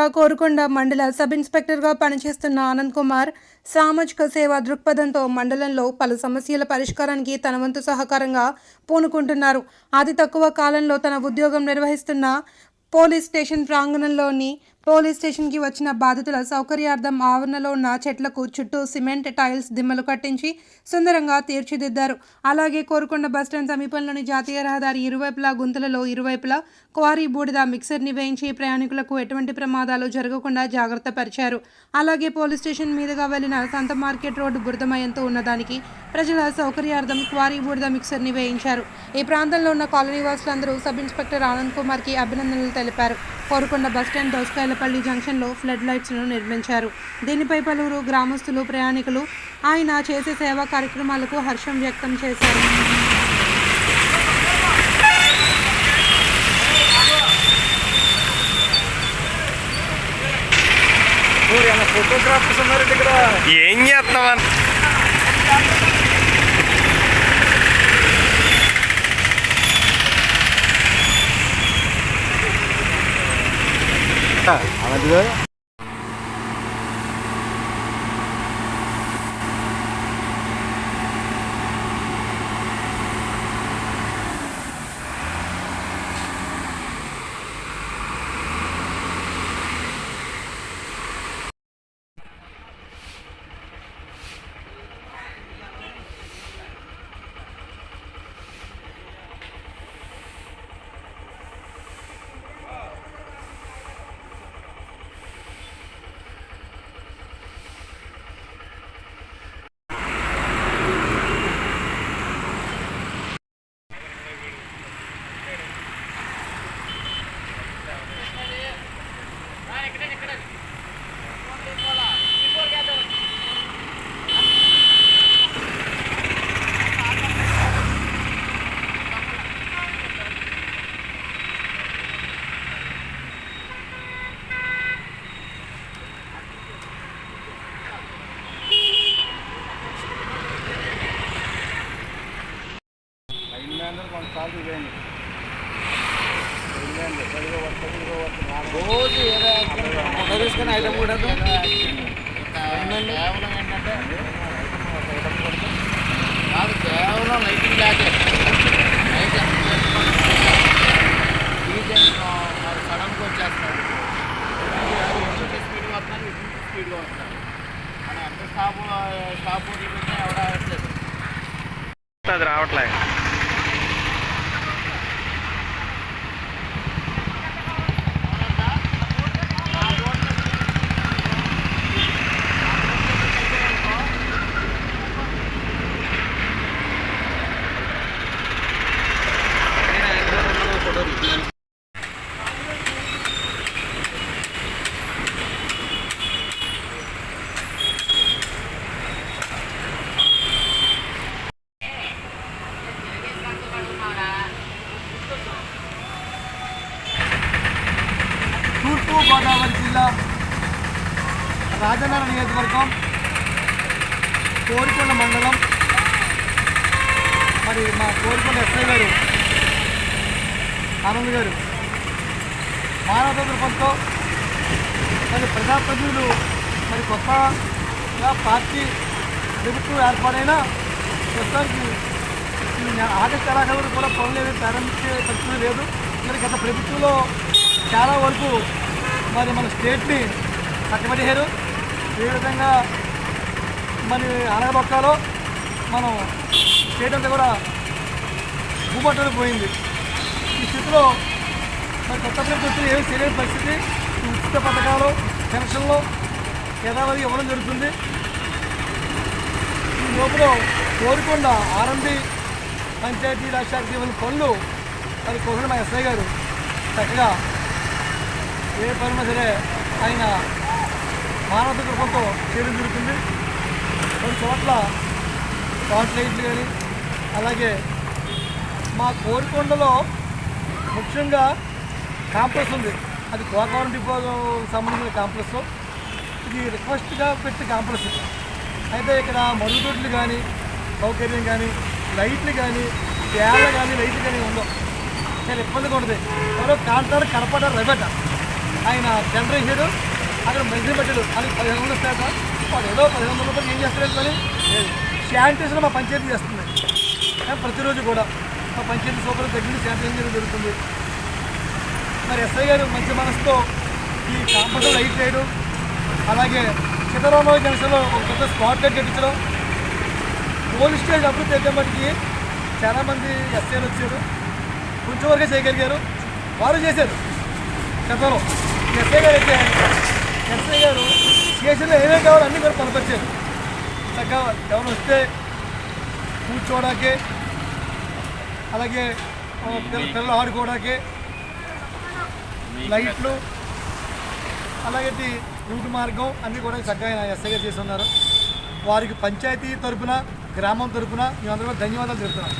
జిల్లా కోరుకొండ మండల సబ్ ఇన్స్పెక్టర్గా పనిచేస్తున్న ఆనంద్ కుమార్ సామాజిక సేవా దృక్పథంతో మండలంలో పలు సమస్యల పరిష్కారానికి తన వంతు సహకారంగా పూనుకుంటున్నారు. అతి తక్కువ కాలంలో తన ఉద్యోగం నిర్వహిస్తున్న పోలీస్ స్టేషన్ ప్రాంగణంలోని పోలీస్ స్టేషన్కి వచ్చిన బాధితుల సౌకర్యార్థం ఆవరణలో ఉన్న చెట్లకు చుట్టూ సిమెంట్ టైల్స్ దిమ్మలు కట్టించి సుందరంగా తీర్చిదిద్దారు. అలాగే కోరుకొండ బస్టాండ్ సమీపంలోని జాతీయ రహదారి ఇరువైపులా గుంతలలో ఇరువైపులా క్వారీ బూడిద మిక్సర్ని వేయించి ప్రయాణికులకు ఎటువంటి ప్రమాదాలు జరగకుండా జాగ్రత్త పరిచారు. అలాగే పోలీస్ స్టేషన్ మీదుగా వెళ్ళిన సంత మార్కెట్ రోడ్డు బురదమయంతో ఉన్నదానికి ప్రజల సౌకర్యార్థం క్వారీ బూడిద మిక్సర్ని వేయించారు. ఈ ప్రాంతంలో ఉన్న కాలనీ వాసులందరూ సబ్ ఇన్స్పెక్టర్ ఆనంద్ కుమార్కి అభినందనలు తెలిపారు. కోరుకొండ బస్టాండ్ దోసకాయలపల్లి జంక్షన్లో ఫ్లడ్ లైట్స్ను నిర్మించారు. దీనిపై పలువురు గ్రామస్తులు ప్రయాణికులు ఆయన చేసే సేవా కార్యక్రమాలకు హర్షం వ్యక్తం చేశారు. ఫోటోగ్రాఫర్స్ ఉన్నారు ఇక్కడ. ఏం చేస్తామని টাকা আমাদের రోజు ఏదో ఫోటో తీసుకొని ఐటమ్ కూడా కేవలం ఏంటంటే కాదు కేవలం లైటింగ్ బ్యాకే లైట్ తూర్పు గోదావరి జిల్లా రాజన్నర నియోజకవర్గం కోరికొండ మండలం. మరి మా కోరికొండ ఎస్ఐ గారు ఆనంద్ గారు మానవ దృక్పథంతో మరి ప్రజాప్రతినిధులు మరి కొత్తగా పార్టీ ప్రభుత్వం ఏర్పాటైన ప్రస్తుతానికి ఈ నె- ఆగస్టు కూడా పనులు ఏమీ ప్రారంభించే పరిస్థితి లేదు. మరి గత ప్రభుత్వంలో చాలా వరకు మరి మన స్టేట్ని కట్టబడిహారు ఏ విధంగా మరి అనగబొక్కాలో మనం స్టేట్ అంతా కూడా భూపట్టలు పోయింది. ఈ స్థితిలో మరి కొత్త ప్రభుత్వం ఏమి తెలియని పరిస్థితి. ఉచిత పథకాలు పెన్షన్లు యథావధి ఇవ్వడం జరుగుతుంది. ఈ లోపల కోరుకొండ ఆర్ఎండి పంచాయతీ రాజ్ శాఖ పనులు అది కోరుకున్న మా ఎస్ఐ గారు చక్కగా ఏ పనున్నా సరే ఆయన మానవత కృపంతో చేయడం జరుగుతుంది. కొన్ని చోట్ల స్పాట్ లైట్లు కానీ అలాగే మా కోరికొండలో ముఖ్యంగా కాంప్లెక్స్ ఉంది. అది గోదావరి డిపో సంబంధించిన కాంప్లెక్స్ ఇది రిక్వెస్ట్గా పెట్టి కాంప్లెక్స్ అయితే ఇక్కడ మరుగుదొడ్లు కానీ సౌకర్యం కానీ లైట్లు కానీ తేళ్ళ కానీ లైట్లు కానీ ఉండవు. చాలా ఇబ్బందిగా ఉంటుంది. ఎవరో కాంటారు కనపడారు రబెట ఆయన టెండర్ ఇచ్చాడు అక్కడ మంచి పెట్టాడు. అది పదిహేను వందలు ఇస్తాక వాడు ఏదో పదిహేను వందల రూపాయలు ఏం చేస్తారు కానీ శానిటేషన్ మా పంచాయతీ చేస్తుంది. ప్రతిరోజు కూడా మా పంచాయతీ సూపర్ దగ్గర శానిటైజర్ చేయడం జరుగుతుంది. మరి ఎస్ఐ గారు మంచి మనసుతో ఈ కాంపౌండ్ లైట్ చేయడం అలాగే సీతారామరావు జంక్షన్లో ఒక పెద్ద స్పాట్ లైట్ కట్టించడం పోలీస్ స్టేషన్ అభివృద్ధి అయితే మటుకి చాలామంది ఎస్ఐలు వచ్చారు. కొంచెం వరకే చేయగలిగారు. వారు చేశారు. గతంలో ఎస్ఐ గారు అయితే ఎస్ఐ గారు స్టేషన్లో ఏమేమి కావాలి అన్నీ కూడా కనపరిచారు చక్కగా ఎవరు వస్తే కూర్చోవడానికి అలాగే పిల్లలు ఆడుకోవడానికి లైట్లు అలాగే రూట్ మార్గం అన్నీ కూడా చక్కగా ఆయన ఎస్ఐ గారు వారికి పంచాయతీ తరపున గ్రామం తరపున మేమందరూ కూడా ధన్యవాదాలు చెప్తున్నాం.